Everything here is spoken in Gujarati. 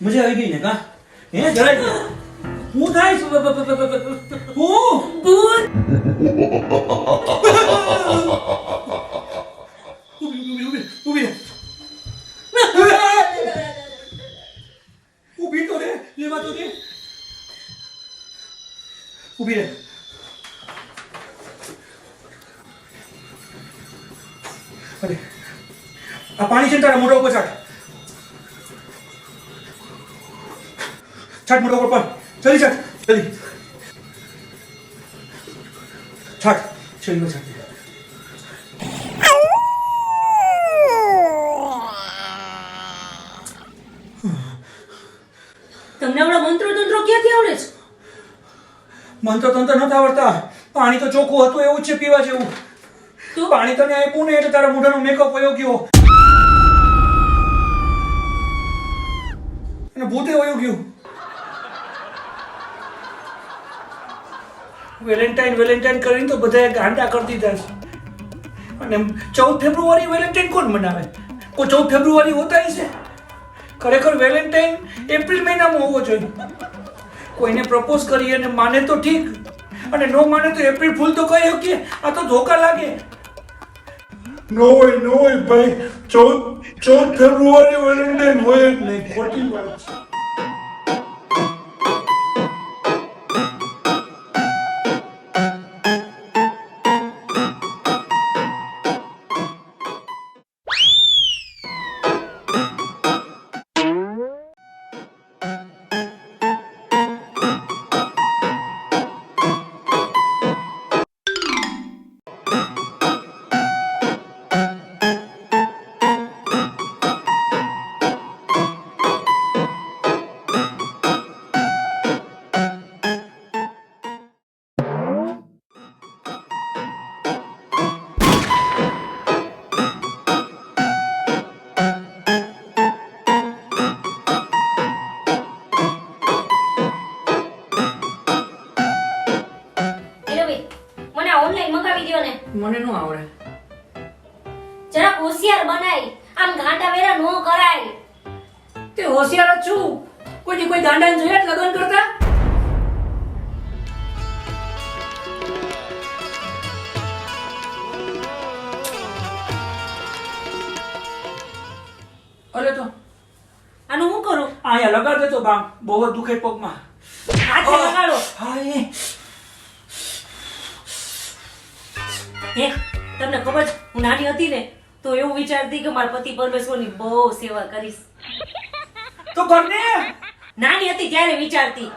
મજા આવી ગઈ ને કા? હે જરાય હું થાય છે? હું? ભૂત. ઊભી તો રે લેવા તો દે. ઊભી રે. અરે આ પાણી છે તારા મોઢા ઉપર છાટ છાટ ઉપર પણ જલ્દી છાટ જલ્દી છાટ છેલ્લી છાટ તમને હમણાં મંત્રો તંત્રો ક્યાંથી આવડે છે? મંત્ર તંત્ર નથી આવડતા. પાણી તો ચોખ્ખું હતું એવું છે પીવા જેવું. તો? પાણી તને આપ્યું ને એટલે તારા મોઢાનો મેકઅપ વયો ગયો. અને ભૂતે વયો ગયું. વેલેન્ટાઇન વેલેન્ટાઇન કરીને તો બધા ગાંડા કરી દીધા છે. અને ચૌદ ફેબ્રુઆરી વેલેન્ટાઇન કોણ મનાવે? કોઈ ચૌદ ફેબ્રુઆરી હોતા છે ખરેખર વેલેન્ટાઇન એપ્રિલ મહિનામાં હોવો જોઈએ. કોઈને પ્રપોઝ કરીએ અને માને તો ઠીક, અને નો માને તો એપ્રિલ ફૂલ તો કહી શકીએ. આ તો ધોકા લાગે. નો હોય નો હોય ભાઈ. ચૌદ ચૌદ ફેબ્રુઆરી વેલેન્ટાઇન હોય જ નહીં. ખોટી વાત છે. ને મને નો આવડે. જરા હોશિયાર બનાય. આમ ગાંડા વેરા નો કરાય. તે હોશિયાર જ છું. કોઈ કોઈ ગાંડાને જોયા લગન કરતા? અરે તો. આનું હું કરું? અહીંયા લગાડ દેતો બામ. બહુ દુખે પગમાં. હાથે લગાડો. હા હે તમને ખબર છે હું નાની હતી ને તો એવું વિચારતી કે મારા પતિ પરમેશ્વરની બહુ સેવા કરીશ. તો કરને નાની હતી ત્યારે વિચારતી.